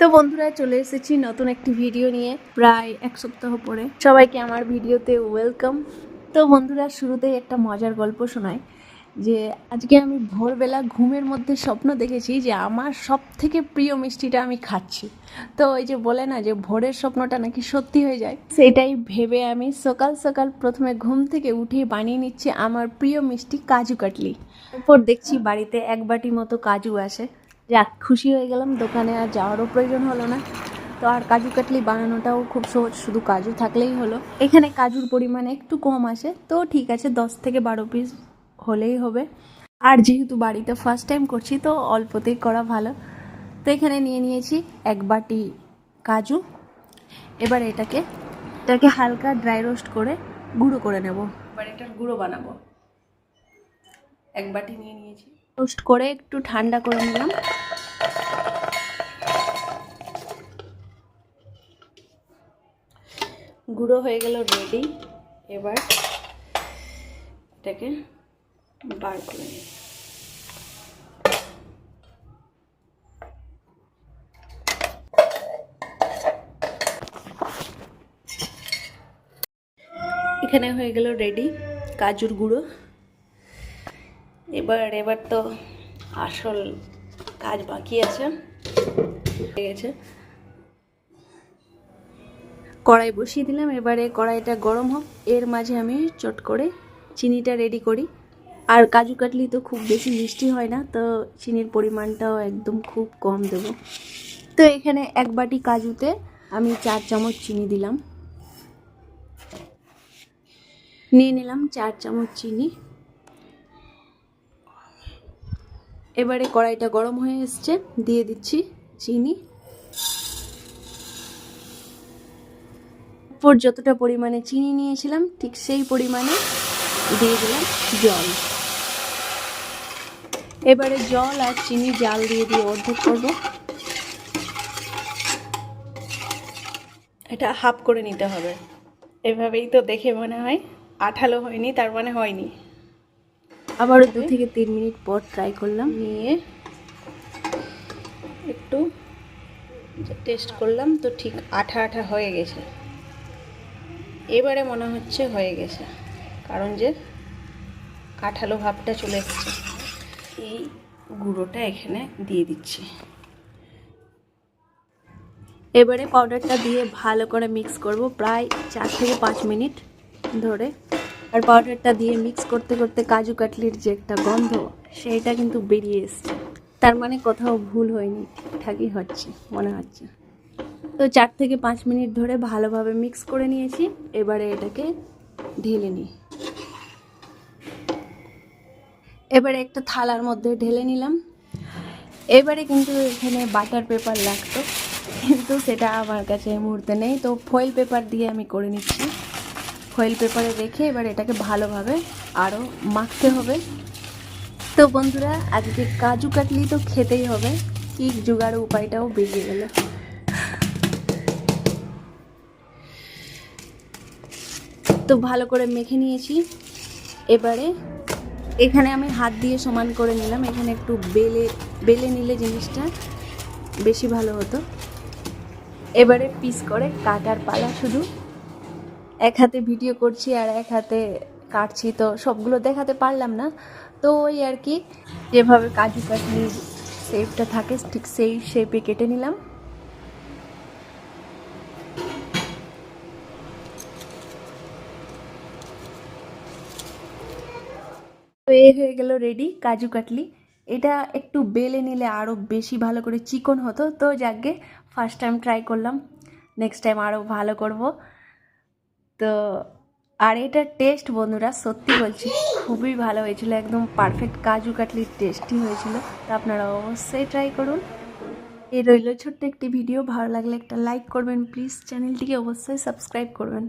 তো বন্ধুরা চলে এসেছি নতুন একটি ভিডিও নিয়ে, প্রায় এক সপ্তাহ পরে। সবাইকে আমার ভিডিওতে ওয়েলকাম তো বন্ধুরা, শুরুতেই একটা মজার গল্প শোনায় যে আজকে আমি ভোরবেলা ঘুমের মধ্যে স্বপ্ন দেখেছি যে আমার সব থেকে প্রিয় মিষ্টিটা আমি খাচ্ছি। তো ওই যে বলে না যে ভোরের স্বপ্নটা নাকি সত্যি হয়ে যায়? সেটাই ভেবে আমি সকাল সকাল প্রথমে ঘুম থেকে উঠে বানিয়ে নিচ্ছি আমার প্রিয় মিষ্টি কাজু কাটলি। এরপর দেখছি বাড়িতে এক বাটি মতো কাজু আসে। যাক খুশি হয়ে গেলাম, দোকানে আর যাওয়ারও প্রয়োজন হলো না। তো আর কাজু কাটলি বানানোটাও খুব সহজ, শুধু কাজু থাকলেই হলো। এখানে কাজুর পরিমাণ একটু কম আসে তো ঠিক আছে, দশ থেকে বারো পিস হলেই হবে। আর যেহেতু বাড়িতে ফার্স্ট টাইম করছি, তো অল্পতেই করা ভালো। তো এখানে নিয়ে নিয়েছি এক বাটি কাজু। এবার এটাকে এটাকে হালকা ড্রাই রোস্ট করে গুঁড়ো করে নেব। এবার এটার গুঁড়ো বানাবো। এক বাটি নিয়ে নিয়েছি। রোস্ট করে একটু ঠান্ডা করে নিলাম। গুঁড়ো হয়ে গেল রেডি এবার এটাকে বার করে এখানে হয়ে গেল রেডি কাজুর গুঁড়ো। এবার এবার তো আসল কাজ বাকি আছে। কড়াই বসিয়ে দিলাম। এবারে কড়াইটা গরম হোক। এর মাঝে আমি চট করে চিনিটা রেডি করি। আর কাজু কাটলি তো খুব বেশি মিষ্টি হয় না, তো চিনির পরিমাণটাও একদম খুব কম দেব। তো এখানে এক বাটি কাজুতে আমি চার চামচ চিনি দিলাম। নিয়ে নিলাম চার চামচ চিনি। এবারে কড়াইটা গরম হয়ে এসছে, দিয়ে দিচ্ছি চিনি। উপর যতটা পরিমাণে চিনি নিয়েছিলাম, ঠিক সেই পরিমাণে দিয়ে দিলাম জল। এবারে জল আর চিনি জাল দিয়ে দিয়ে অর্ধেক করব। এটা হাফ করে নিতে হবে। এভাবেই তো দেখে মনে হয় আঠালো হয়নি, তার মানে হয়নি। আবারও দু থেকে তিন মিনিট পর ট্রাই করলাম। নিয়ে একটু টেস্ট করলাম তো ঠিক আঠা আঠা হয়ে গেছে। এবারে মনে হচ্ছে হয়ে গেছে কারণ যে আঠালো ভাবটা চলে এসেছে। এই গুঁড়োটা এখানে দিয়ে দিচ্ছি। এবারে পাউডারটা দিয়ে ভালো করে মিক্স করব প্রায় চার থেকে পাঁচ মিনিট ধরে। আর পাউডারটা দিয়ে মিক্স করতে করতে কাজু কাটলির যে একটা গন্ধ, সেইটা কিন্তু বেরিয়ে এসছে। তার মানে কোথাও ভুল হয়নি, ঠিকঠাকই হচ্ছে, মনে হচ্ছে। তো চার থেকে পাঁচ মিনিট ধরে ভালোভাবে মিক্স করে নিয়েছি, এবারে এটাকে ঢেলে নিই। এবারে একটা থালার মধ্যে ঢেলে নিলাম। এবারে কিন্তু এখানে বাটার পেপার লাগতো, কিন্তু সেটা আমার কাছে মুহূর্তে নেই। তো ফয়েল পেপার দিয়ে আমি করে নিচ্ছি। ফয়েল পেপারে রেখে এবার এটাকে ভালোভাবে আরও মাখতে হবে। তো বন্ধুরা, আজকে কাজু কাটলি তো খেতেই হবে। কি জোগাড় উপায়টাও বেরিয়ে গেল। তো ভালো করে মেখে নিয়েছি। এবারে এখানে আমি হাত দিয়ে সমান করে নিলাম। এখানে একটু বেলে বেলে নিলে জিনিসটা বেশি ভালো হতো। এবারে পিস করে কাটার পালা শুধু। এক হাতে ভিডিও করছি আর এক হাতে কাটছি, তো সবগুলো দেখাতে পারলাম না। তো ওই আর কি, যেভাবে কাজু কাটলির শেপটা থাকে, ঠিক সেই শেপে কেটে নিলাম। তো এ হয়ে গেল রেডি কাজু কাটলি। এটা একটু বেলে নিলে আরও বেশি ভালো করে চিকন হতো, তো যাকে ফার্স্ট টাইম ট্রাই করলাম। নেক্সট টাইম আরও ভালো করব। তো, আর এটার টেস্ট বন্ধুরা, সত্যি বলছি, খুবই ভালো হয়েছিল, একদম পারফেক্ট কাজু কাটলির টেস্টই হয়েছিল। তা আপনারা অবশ্যই ট্রাই করুন। এই রইল ছোট্ট একটি ভিডিও ভালো লাগলে একটা লাইক করবেন প্লিজ চ্যানেলটিকে অবশ্যই সাবস্ক্রাইব করবেন।